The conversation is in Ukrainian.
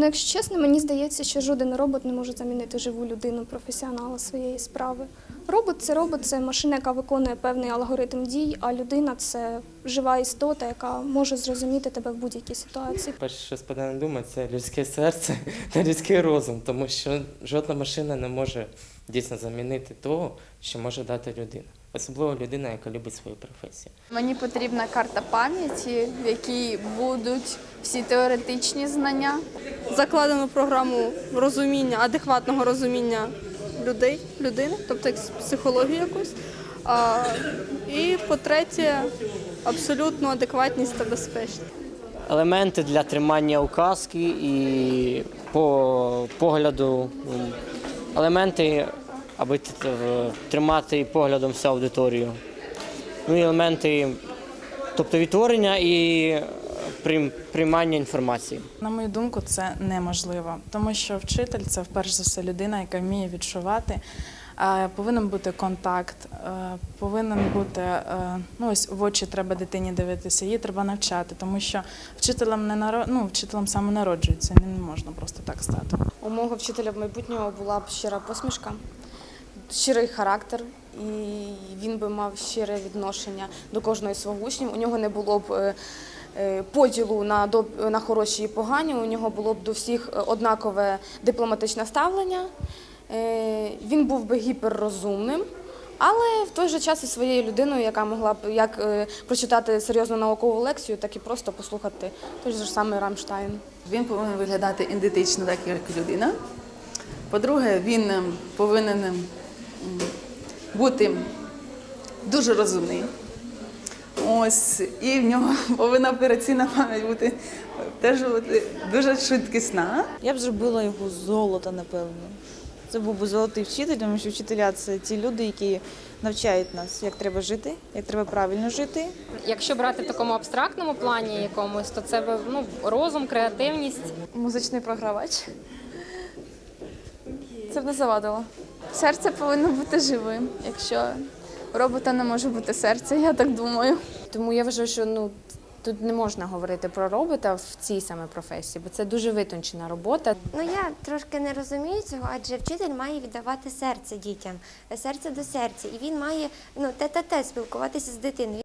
Ну, якщо чесно, мені здається, що жоден робот не може замінити живу людину, професіонала своєї справи. Робот це робот, це машина, яка виконує певний алгоритм дій, а людина це жива істота, яка може зрозуміти тебе в будь-якій ситуації. Перше, що спадає на думу, це людське серце та людський розум, тому що жодна машина не може дійсно замінити того, що може дати людина. Особливо людина, яка любить свою професію. Мені потрібна карта пам'яті, в якій будуть всі теоретичні знання. закладену програму розуміння, адекватного розуміння людей, людини, тобто психологію якусь. А, і по-третє, абсолютну адекватність та безпечність. елементи для тримання указки і по погляду, елементи, аби тримати поглядом всю аудиторію. Ну і елементи, тобто відтворення і приймання інформації. На мою думку, це неможливо, тому що вчитель це вперше за все людина, яка вміє відчувати. Повинен бути контакт, е, повинен бути е, ну ось в очі треба дитині дивитися, її треба навчати, тому що вчителем не наро... ну, вчителем саме народжується, не можна просто так стати. У мого вчителя в майбутнього була б щира посмішка, щирий характер, і він би мав щире відношення до кожного із своїх учнів. У нього не було б е, поділу на, на хороші і погані, у нього було б до всіх е, однакове дипломатичне ставлення. Е, Він був би гіперрозумним. Але в той же час і своєю людиною, яка могла б як е, прочитати серйозну наукову лекцію, так і просто послухати той же самий Рамштайн. Він повинен виглядати ідентично, так як людина. По-друге, він ем, повинен ем, бути дуже розумний. Ось, і в нього повинна операційна пам'ять бути теж бути дуже швидкісна. Я б зробила його з золота, напевно. Це був би золотий вчитель, тому що вчителя це ті люди, які навчають нас, як треба жити, як треба правильно жити. Якщо брати в такому абстрактному плані якомусь, то це би, ну, розум, креативність. Музичний програвач. Це б не завадило. Серце повинно бути живим. Якщо у робота не може бути серце, я так думаю. Тому я вважаю, що ну тут не можна говорити про робота в цій саме професії, бо це дуже витончена робота. Ну я трошки не розумію цього, адже вчитель має віддавати серце дітям, серце до серця, і він має ну те та те спілкуватися з дитиною.